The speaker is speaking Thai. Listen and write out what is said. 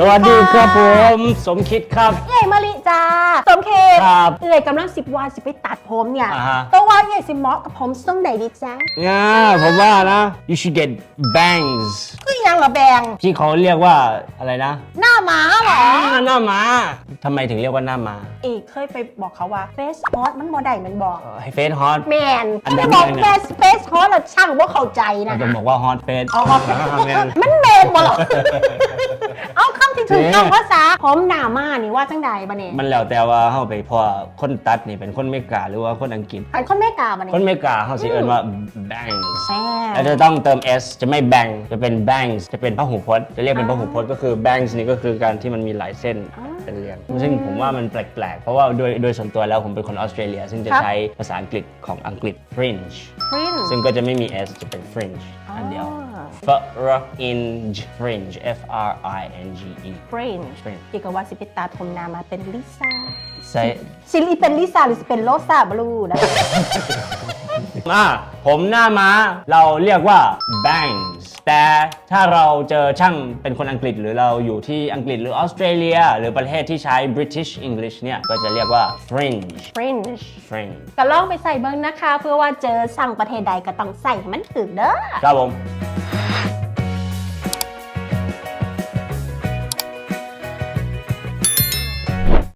สวัสดีครับผม สมคิดครับ เอ้ยมาริจ้าสมเคตครับเอ้ยกำลังสิบวันสิไปตัดผมเนี่ยอ่าฮะตัวว่าเอ้ยสิเหมาะกับผมทรงไหนดีจ้าเนี่ยผมว่านะ you should get bangs คือยังละแบงที่เขาเรียกว่าอะไรนะหน้าม้าเหรอ อ่าหน้าม้าทำไมถึงเรียกว่าหน้าม้าเอ้ยเคยไปบอกเขาว่าเฟสฮอตมันบ่ได้มันบอกให้เฟสฮอต แมนอันนั้นไม่บอกไม่เฟนะสเฟสฮอตแล้วช่างว่าเข้าใจนะเราจะบอกว่าฮอตเฟสอ๋อมันเมนบ่หรอ เอาคำที่ถูกต้องภาษาผมหน้าม้านี่ว่าจังใดบะเนี่ยมันแล้วแต่ว่าเข้าไปเพอคนตัดนี่เป็นคนเมกาหรือว่าคนอังกฤษ อันคนไม่กล้าบะเนี่คนยเมกาเขาสิเอิ้นว่า bangs แซ่แล้วจะต้องเติม s จะไม่ bang จะเป็น bangs จะเป็นพหูพจน์จะเรียกเป็นพหูพจน์ก็คือ bangs นี่ก็คือการที่มันมีหลายเส้นเป็นเรียงซึ่งผมว่ามันแปลกๆ เพราะว่าโดยโดยส่วนตัวแล้วผมเป็นคนออสเตรเลีย ซึ่งจะใช้ภาษาอังกฤษของอังกฤษ fringe ฟรินซึ่งก็จะไม่มี s จะเป็น fringe อันเดียว fringe fringe f r i n g e ฟริน fringe อีกว่าสิไปตัดผมหน้ามาเป็นลิซ่าใส่ซิลีเป็นลิซ่าหรือเป็นโรซาบลูนะ มาผมหน้าม้าเราเรียกว่า bangs แต่ถ้าเราเจอช่างเป็นคนอังกฤษ หรือเราอยู่ที่อังกฤษหรือออสเตรเลีย หรือประเทศที่ใช้ British English เนี่ยก็จะเรียกว่า fringe fringe fringe ก็ลองไปใส่เบิ้งนะคะ เพื่อว่าเจอสั่งประเทศใดก็ต้องใส่ให้มันถึกเด้อครับผม